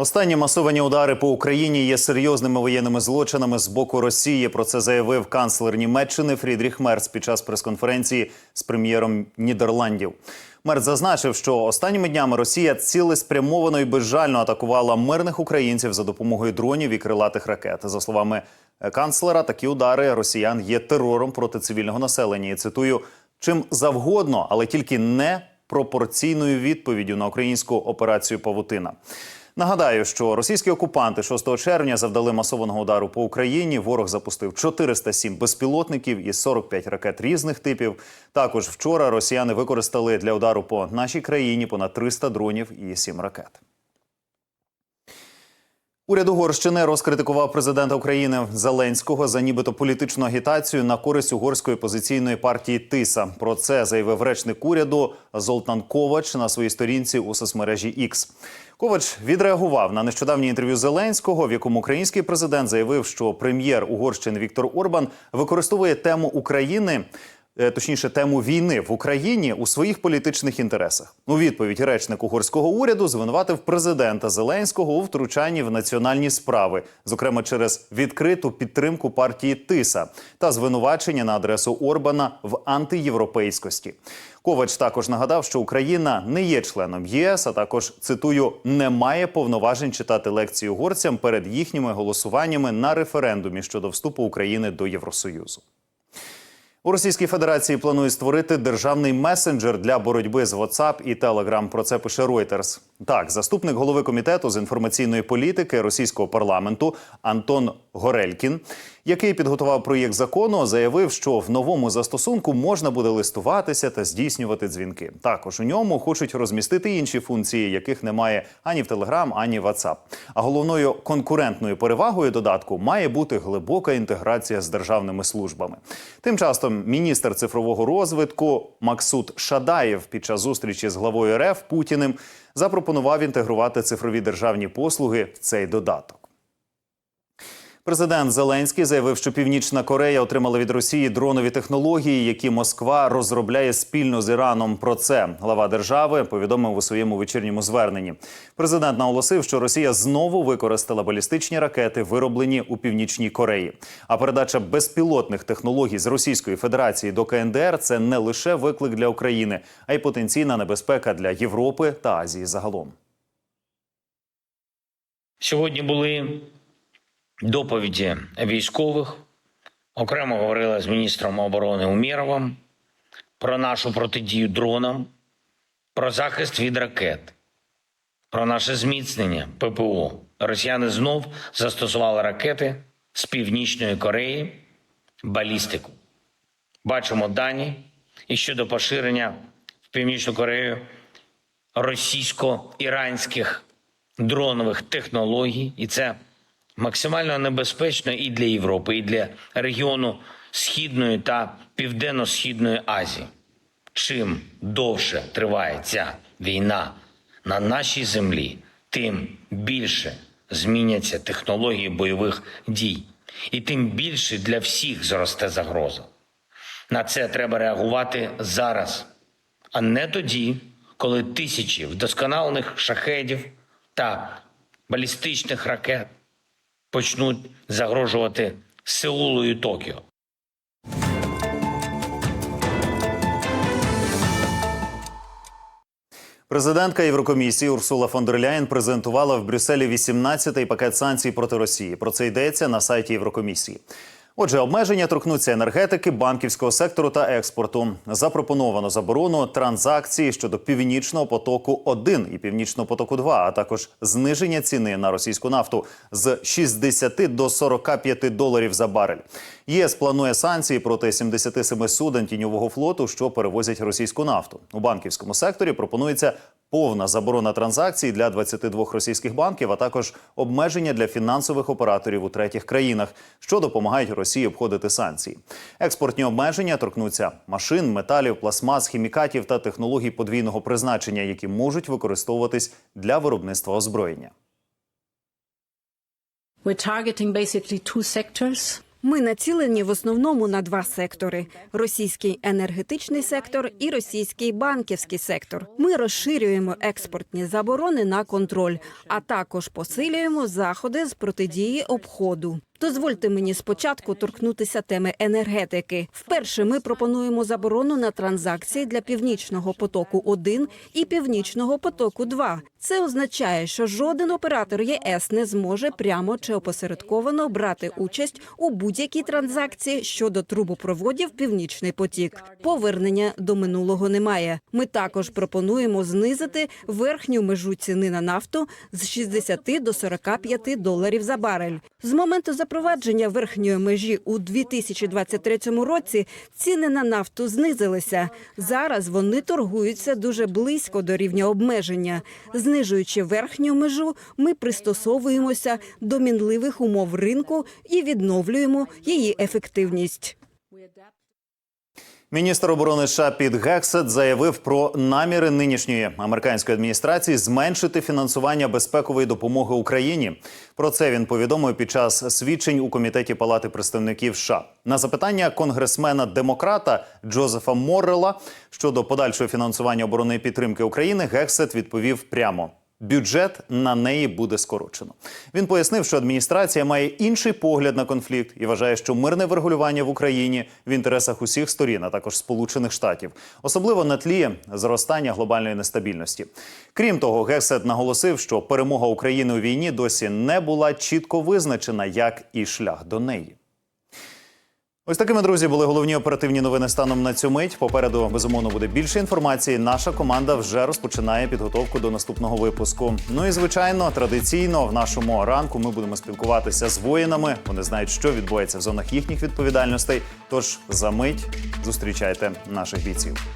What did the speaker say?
Останні масовані удари по Україні є серйозними воєнними злочинами з боку Росії. Про це заявив канцлер Німеччини Фрідріх Мерц під час прес-конференції з прем'єром Нідерландів. Мерц зазначив, що останніми днями Росія цілеспрямовано і безжально атакувала мирних українців за допомогою дронів і крилатих ракет. За словами канцлера, такі удари росіян є терором проти цивільного населення. І цитую чим завгодно, але тільки не пропорційною відповіддю на українську операцію Павутина. Нагадаю, що російські окупанти 6 червня завдали масованого удару по Україні. Ворог запустив 407 безпілотників і 45 ракет різних типів. Також вчора росіяни використали для удару по нашій країні понад 300 дронів і 7 ракет. Уряд Угорщини розкритикував президента України Зеленського за нібито політичну агітацію на користь угорської позиційної партії Тиса. Про це заявив речник уряду Золтан Ковач на своїй сторінці у соцмережі X. Ковач відреагував на нещодавнє інтерв'ю Зеленського, в якому український президент заявив, що прем'єр Угорщини Віктор Орбан використовує тему України. Е, Точніше, тему війни в Україні у своїх політичних інтересах. У відповідь речник угорського уряду звинуватив президента Зеленського у втручанні в національні справи, зокрема через відкриту підтримку партії Тиса та звинувачення на адресу Орбана в антиєвропейськості. Ковач також нагадав, що Україна не є членом ЄС, а також цитую не має повноважень читати лекції угорцям перед їхніми голосуваннями на референдумі щодо вступу України до Євросоюзу. У Російській Федерації планують створити державний месенджер для боротьби з WhatsApp і Telegram. Про це пише Reuters. Так, заступник голови комітету з інформаційної політики російського парламенту Антон Горелькін, який підготував проєкт закону, заявив, що в новому застосунку можна буде листуватися та здійснювати дзвінки. Також у ньому хочуть розмістити інші функції, яких немає ані в Telegram, ані в WhatsApp. А головною конкурентною перевагою додатку має бути глибока інтеграція з державними службами. Тим часом міністр цифрового розвитку Максут Шадаєв під час зустрічі з главою РФ Путіним запропонував інтегрувати цифрові державні послуги в цей додаток. Президент Зеленський заявив, що Північна Корея отримала від Росії дронові технології, які Москва розробляє спільно з Іраном. Про це глава держави повідомив у своєму вечірньому зверненні. Президент наголосив, що Росія знову використала балістичні ракети, вироблені у північній Кореї. А передача безпілотних технологій з Російської Федерації до КНДР це не лише виклик для України, а й потенційна небезпека для Європи та Азії загалом. Сьогодні були доповіді військових. Окремо говорили з міністром оборони Умєровим про нашу протидію дронам, про захист від ракет, про наше зміцнення ППО. Росіяни знов застосували ракети з Північної Кореї, балістику. Бачимо дані і щодо поширення в Північну Корею російсько-іранських дронових технологій, і це максимально небезпечно і для Європи, і для регіону Східної та Південно-Східної Азії. Чим довше триває ця війна на нашій землі, тим більше зміняться технології бойових дій, і тим більше для всіх зросте загроза. На це треба реагувати зараз, а не тоді, коли тисячі вдосконалених шахедів та балістичних ракет почнуть загрожувати Сеулу і Токіо. Президентка Єврокомісії Урсула фон дер Ляєн презентувала в Брюсселі 18-й пакет санкцій проти Росії. Про це йдеться на сайті Єврокомісії. Отже, обмеження торкнуться енергетики, банківського сектору та експорту. Запропоновано заборону транзакцій щодо північного потоку 1 і північного потоку 2 а також зниження ціни на російську нафту з 60 до 45 доларів за барель. ЄС планує санкції проти 77 суден тіньового флоту, що перевозять російську нафту. У банківському секторі пропонується повна заборона транзакцій для 22 російських банків, а також обмеження для фінансових операторів у третіх країнах, що допомагають Росії обходити санкції. Експортні обмеження торкнуться машин, металів, пластмас, хімікатів та технологій подвійного призначення, які можуть використовуватись для виробництва озброєння. We're targeting basically two sectors. Ми націлені в основному на два сектори: російський енергетичний сектор і російський банківський сектор. Ми розширюємо експортні заборони на контроль, а також посилюємо заходи з протидії обходу. Дозвольте мені спочатку торкнутися теми енергетики. Вперше ми пропонуємо заборону на транзакції для північного потоку 1 і північного потоку 2 Це означає, що жоден оператор ЄС не зможе прямо чи опосередковано брати участь у будь-якій транзакції щодо трубопроводів Північний потік. Повернення до минулого немає. Ми також пропонуємо знизити верхню межу ціни на нафту з 60 до 45 доларів за барель. З моменту запровадження верхньої межі у 2023 році ціни на нафту знизилися. Зараз вони торгуються дуже близько до рівня обмеження. Знижуючи верхню межу, ми пристосовуємося до мінливих умов ринку і відновлюємо її ефективність. Міністр оборони США Піт Гексет заявив про наміри нинішньої американської адміністрації зменшити фінансування безпекової допомоги Україні. Про це він повідомив під час свідчень у комітеті Палати представників США. На запитання конгресмена демократа Джозефа Моррела щодо подальшого фінансування оборонної підтримки України, Гексет відповів прямо. Бюджет на неї буде скорочено. Він пояснив, що адміністрація має інший погляд на конфлікт і вважає, що мирне врегулювання в Україні в інтересах усіх сторін, а також Сполучених Штатів, особливо на тлі зростання глобальної нестабільності. Крім того, Гексет наголосив, що перемога України у війні досі не була чітко визначена, як і шлях до неї. Ось такими друзі були головні оперативні новини станом на цю мить. Попереду безумовно буде більше інформації. Наша команда вже розпочинає підготовку до наступного випуску. Ну і звичайно, традиційно в нашому ранку ми будемо спілкуватися з воїнами. Вони знають, що відбувається в зонах їхніх відповідальностей. Тож за мить зустрічайте наших бійців.